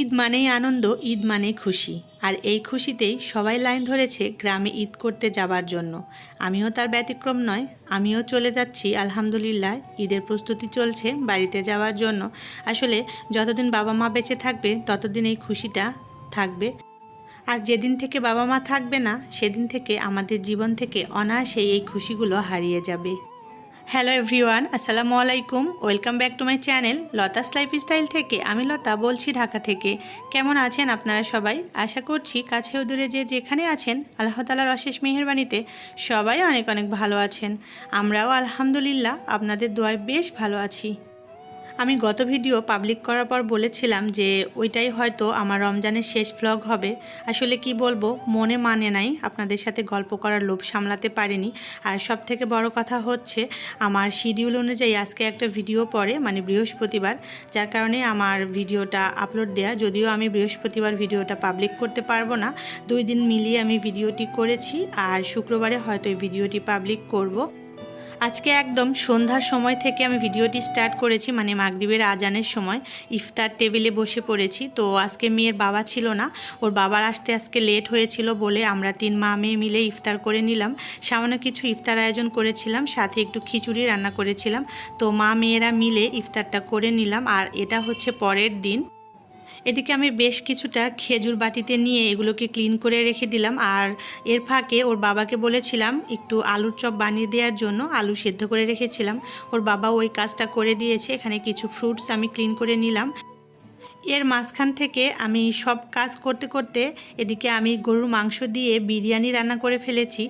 ঈদ মানেই আনন্দ, ঈদ মানেই খুশি। আর এই খুশিতেই সবাই লাইন ধরেছে গ্রামে ঈদ করতে যাবার জন্য। আমিও তার ব্যতিক্রম নয়, আমিও চলে যাচ্ছি, আলহামদুলিল্লাহ, ঈদের প্রস্তুতি চলছে বাড়িতে যাওয়ার জন্য। আসলে যতদিন বাবা মা বেঁচে থাকবে, ততদিন এই খুশিটা থাকবে। আর যেদিন থেকে বাবা মা থাকবে না, সেদিন থেকে আমাদের জীবন থেকে অনায়াসেই এই খুশিগুলো হারিয়ে যাবে। হ্যালো এভরিওয়ান আসসালামু আলাইকুম। Welcome back to my channel Lata's lifestyle থেকে। আমি লতা বলছি ঢাকা থেকে। কেমন আছেন আপনারা সবাই? আশা করছি কাছেও দূরে যে যেখানে আছেন, আল্লাহ তালার অশেষ মেহরবানিতে সবাই অনেক অনেক ভালো আছেন। আমরাও আলহামদুলিল্লাহ আপনাদের দোয়ায় বেশ ভালো আছি। আমি গত ভিডিও পাবলিক করার পর বলেছিলাম যে ওইটাই হয়তো আমার রমজানের শেষ ভ্লগ হবে। আসলে কি বলব, মনে মানে নাই। আপনাদের সাথে গল্প করার লোভ সামলাতে পারিনি। আর সব থেকে বড় কথা হচ্ছে, আমার শিডিউল অনুযায়ী আজকে একটা ভিডিও পড়ে মানে বৃহস্পতিবার, যার কারণে আমার ভিডিওটা আপলোড দেয়া। যদিও আমি বৃহস্পতিবার ভিডিওটা পাবলিক করতে পারব না। দুই দিন মিলিয়ে আমি ভিডিওটি করেছি। আর শুক্রবারে হয়তো এই ভিডিওটি পাবলিক করব। আজকে একদম সন্ধ্যার সময় থেকে আমি ভিডিওটি স্টার্ট করেছি মানে মাগরিবের আজানের সময়। ইফতার টেবিলে বসে পড়েছি, তো আজকে মেয়ের বাবা ছিল না। ওর বাবার আসতে আজকে লেট হয়েছিল বলে আমরা তিন মা মেয়ে মিলে ইফতার করে নিলাম। সামান্য কিছু ইফতার আয়োজন করেছিলাম, সাথে একটু খিচুড়ি রান্না করেছিলাম। তো মা মেয়েরা মিলে ইফতারটা করে নিলাম, আর এটা হচ্ছে পরের দিন। এদিকে আমি বেশ কিছুটা খেজুর বাটিতে নিয়ে এগুলোকে ক্লিন করে রেখে দিলাম। আর এর ফাঁকে ওর বাবাকে বলেছিলাম একটু আলুর চপ বানিয়ে দেওয়ার জন্য আলু সেদ্ধ করে রেখেছিলাম। ওর বাবা ওই কাজটা করে দিয়েছে, এখানে কিছু ফ্রুটস আমি ক্লিন করে নিলাম। এর মাঝখান থেকে আমি সব কাজ করতে করতে এদিকে আমি গরুর মাংস দিয়ে বিরিয়ানি রান্না করে ফেলেছি।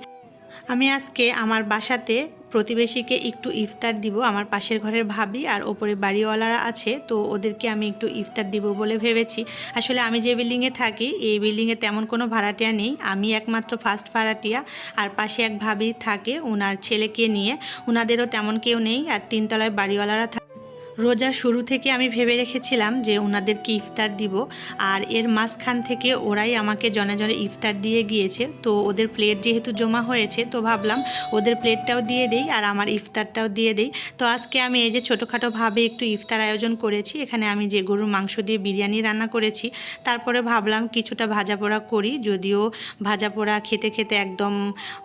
আমি আজকে আমার বাসাতে প্রতিবেশীকে একটু ইফতার দিব, আমার পাশের ঘরের ভাবি আর ওপরে বাড়িওয়ালারা আছে, তো ওদেরকে আমি একটু ইফতার দিব বলে ভেবেছি। আসলে আমি যে বিল্ডিংয়ে থাকি, এই বিল্ডিংয়ে তেমন কোনো ভাড়াটিয়া নেই। আমি একমাত্র ফার্স্ট ভাড়াটিয়া, আর পাশে এক ভাবি থাকে ওনার ছেলেকে নিয়ে। ওনাদেরও তেমন কেউ নেই, আর তিনতলায় বাড়িওয়ালারা থাকে রোজা শুরু থেকে আমি ভেবে রেখেছিলাম যে ওনাদেরকে ইফতার দিব, আর এর মাঝখান থেকে ওরাই আমাকে জনে জনে ইফতার দিয়ে গিয়েছে। তো ওদের প্লেট যেহেতু জমা হয়েছে, তো ভাবলাম ওদের প্লেটটাও দিয়ে দেই আর আমার ইফতারটাও দিয়ে দেই। তো আজকে আমি এই যে ছোটোখাটোভাবে একটু ইফতার আয়োজন করেছি, এখানে আমি যে গরুর মাংস দিয়ে বিরিয়ানি রান্না করেছি, তারপরে ভাবলাম কিছুটা ভাজা পোড়া করি, যদিও ভাজা পোড়া খেতে খেতে একদম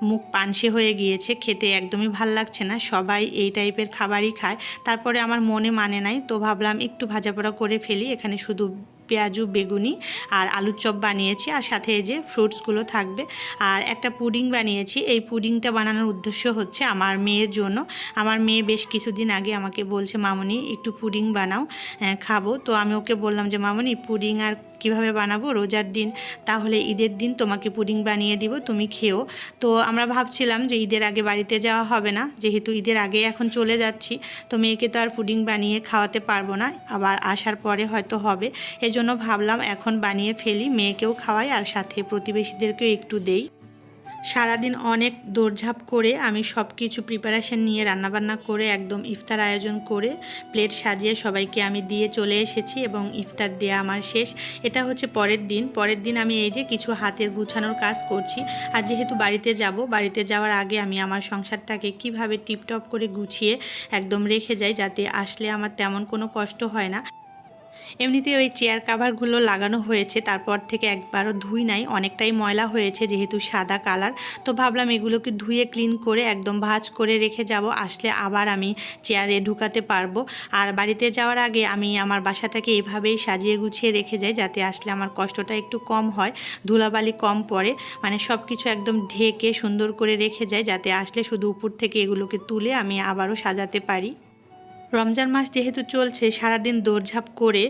মুখ পানসে হয়ে গিয়েছে, খেতে একদমই ভালো লাগছে না, সবাই এই টাইপের খাবারই খায়। তারপরে আমার মনে মানে নাই। তো ভাবলাম একটু ভাজা পোড়া করে ফেলি। এখানে শুধু পেঁয়াজু বেগুনি আর আলুর চপ বানিয়েছি। আর সাথে যে ফ্রুটসগুলো থাকবে। আর একটা পুডিং বানিয়েছি। এই পুডিংটা বানানোর উদ্দেশ্য হচ্ছে আমার মেয়ের জন্য। আমার মেয়ে বেশ কিছুদিন আগে আমাকে বলছে মামনি একটু পুডিং বানাও আহ, খাব। তো আমি ওকে বললাম যে মামনি পুডিং আর কীভাবে বানাবো রোজার দিন? তাহলে ঈদের দিন তোমাকে পুডিং বানিয়ে দিব, তুমি খেও। তো আমরা ভাবছিলাম যে ঈদের আগে বাড়িতে যাওয়া হবে না, যেহেতু ঈদের আগে এখন চলে যাচ্ছি, তো মেয়েকে তো আর পুডিং বানিয়ে খাওয়াতে পারব না, আবার আসার পরে হয়তো হবে। এজন্য ভাবলাম এখন বানিয়ে ফেলি, মেয়েকেও খাওয়াই আর সাথে প্রতিবেশীদেরকেও একটু দেই। সারাদিন অনেক দৌড়ঝাঁপ করে আমি সব কিছু প্রিপারেশন নিয়ে রান্নাবান্না করে একদম ইফতার আয়োজন করে প্লেট সাজিয়ে সবাইকে আমি দিয়ে চলে এসেছি এবং ইফতার দেয়া আমার শেষ। এটা হচ্ছে পরের দিন। পরের দিন আমি এই যে কিছু হাতের গুছানোর কাজ করছি। আর যেহেতু বাড়িতে যাব, বাড়িতে যাওয়ার আগে আমি আমার সংসারটাকে কীভাবে টিপটপ করে গুছিয়ে একদম রেখে যাই যাতে আসলে আমার তেমন কোনো কষ্ট হয় না। এমনিতে ওই চেয়ার কাভারগুলো লাগানো হয়েছে, তারপর থেকে একবারও ধুই নাই, অনেকটাই ময়লা হয়েছে যেহেতু সাদা কালার তো ভাবলাম এগুলোকে ধুয়ে ক্লিন করে একদম ভাজ করে রেখে যাব, আসলে আবার আমি চেয়ারে ঢুকাতে পারব। আর বাড়িতে যাওয়ার আগে আমি আমার বাসাটাকে এভাবেই সাজিয়ে গুছিয়ে রেখে যাই যাতে আসলে আমার কষ্টটা একটু কম হয়, ধুলাবালি কম পড়ে। মানে সব কিছু একদম ঢেকে সুন্দর করে রেখে যাই যাতে আসলে শুধু উপর থেকে এগুলোকে তুলে আমি আবারও সাজাতে পারি। রমজান মাস যেহেতু চলছে, সারাদিন দৌড়ঝাঁপ করে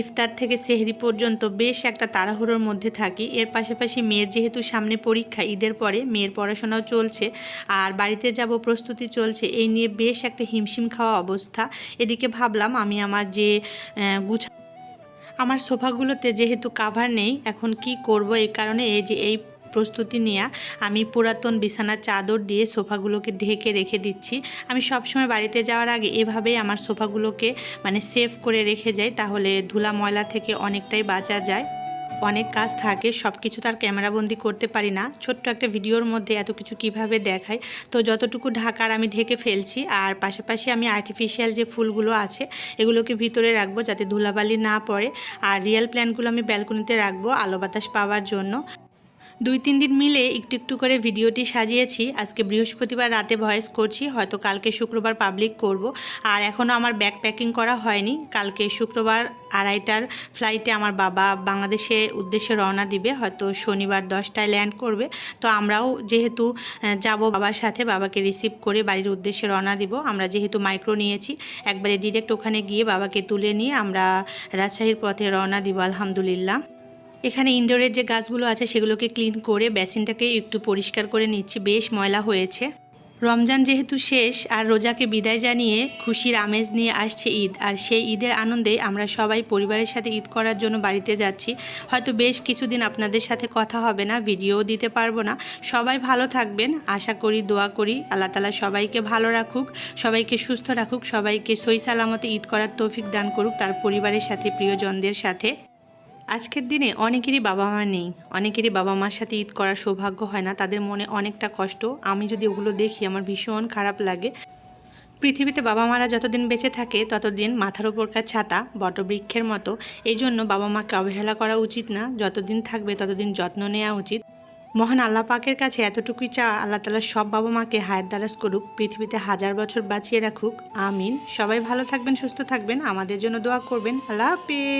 ইফতার থেকে সেহরি পর্যন্ত বেশ একটা তাড়াহুড়োর মধ্যে থাকি। এর পাশাপাশি মেয়ের যেহেতু সামনে পরীক্ষা, ঈদের পরে মেয়ের পড়াশোনাও চলছে আর বাড়িতে যাব প্রস্তুতি চলছে, এই নিয়ে বেশ একটা হিমশিম খাওয়া অবস্থা। এদিকে ভাবলাম আমি আমার যে গুছা আমার সোফাগুলোতে যেহেতু কাভার নেই, এখন কি করব? এই কারণে এই যে এই প্রস্তুতি নেওয়া আমি পুরাতন বিছানার চাদর দিয়ে সোফাগুলোকে ঢেকে রেখে দিচ্ছি। আমি সবসময় বাড়িতে যাওয়ার আগে এভাবেই আমার সোফাগুলোকে মানে সেভ করে রেখে যাই, তাহলে ধুলা ময়লা থেকে অনেকটাই বাঁচা যায়। অনেক কাজ থাকে সব কিছু তার ক্যামেরাবন্দি করতে পারি না। ছোট্ট একটা ভিডিওর মধ্যে এত কিছু কীভাবে দেখায় তো যতটুকু ঢাকার আমি ঢেকে ফেলছি, আর পাশাপাশি আমি আর্টিফিশিয়াল যে ফুলগুলো আছে, এগুলোকে ভিতরে রাখব যাতে ধুলাবালি না পড়ে। আর রিয়েল প্ল্যান্টগুলো আমি ব্যালকনিতে রাখব আলো বাতাস পাওয়ার জন্য। দুই তিন দিন মিলে একটু একটু করে ভিডিওটি সাজিয়েছি। আজকে বৃহস্পতিবার রাতে ভয়েস করছি, হয়তো কালকে শুক্রবার পাবলিক করব। আর এখনও আমার ব্যাগ প্যাকিং করা হয়নি। কালকে শুক্রবার আড়াইটার ফ্লাইটে আমার বাবা বাংলাদেশে উদ্দেশ্যে রওনা দিবে, হয়তো শনিবার দশটায় ল্যান্ড করবে। তো আমরাও যেহেতু যাব বাবার সাথে, বাবাকে রিসিভ করে বাড়ির উদ্দেশ্যে রওনা দিব। আমরা যেহেতু মাইক্রো নিয়েছি, একবারে ডিরেক্ট ওখানে গিয়ে বাবাকে তুলে নিয়ে আমরা রাজশাহীর পথে রওনা দিব, আলহামদুলিল্লাহ। এখানে ইনডোরের যে গাছগুলো আছে সেগুলোকে ক্লিন করে বেসিনটাকে একটু পরিষ্কার করে নিচ্ছি, বেশ ময়লা হয়েছে। রমজান যেহেতু শেষ, আর রোজাকে বিদায় জানিয়ে খুশির আমেজ নিয়ে আসছে ঈদ, আর সেই ঈদের আনন্দে আমরা সবাই পরিবারের সাথে ঈদ করার জন্য বাড়িতে যাচ্ছি। হয়তো বেশ কিছুদিন আপনাদের সাথে কথা হবে না ভিডিও দিতে পারব না। সবাই ভালো থাকবেন, আশা করি, দোয়া করি। আল্লাহ তালা সবাইকে ভালো রাখুক, সবাইকে সুস্থ রাখুক, সবাইকে সই সালামতে ঈদ করার তৌফিক দান করুক তার পরিবারের সাথে, প্রিয়জনদের সাথে। আজকের দিনে অনেকেরই বাবা মা নেই। অনেকেরই বাবা মার সাথে ঈদ করার সৌভাগ্য হয় না। তাদের মনে অনেকটা কষ্ট। আমি যদি ওগুলো দেখি, আমার ভীষণ খারাপ লাগে। পৃথিবীতে বাবা মারা যতদিন বেঁচে থাকে, ততদিন মাথার উপরকার ছাতা, বটবৃক্ষের মতো। এই জন্য বাবা মাকে অবহেলা করা উচিত না। যতদিন থাকবে, ততদিন যত্ন নেওয়া উচিত। মহান আল্লাহ পাকের কাছে এতটুকুই চা আল্লাহ তালা সব বাবা মাকে হায়াত দারাজ করুক, পৃথিবীতে হাজার বছর বাঁচিয়ে রাখুক। আমিন। সবাই ভালো থাকবেন, সুস্থ থাকবেন। আমাদের জন্য দোয়া করবেন। আল্লাহ হাফেজ।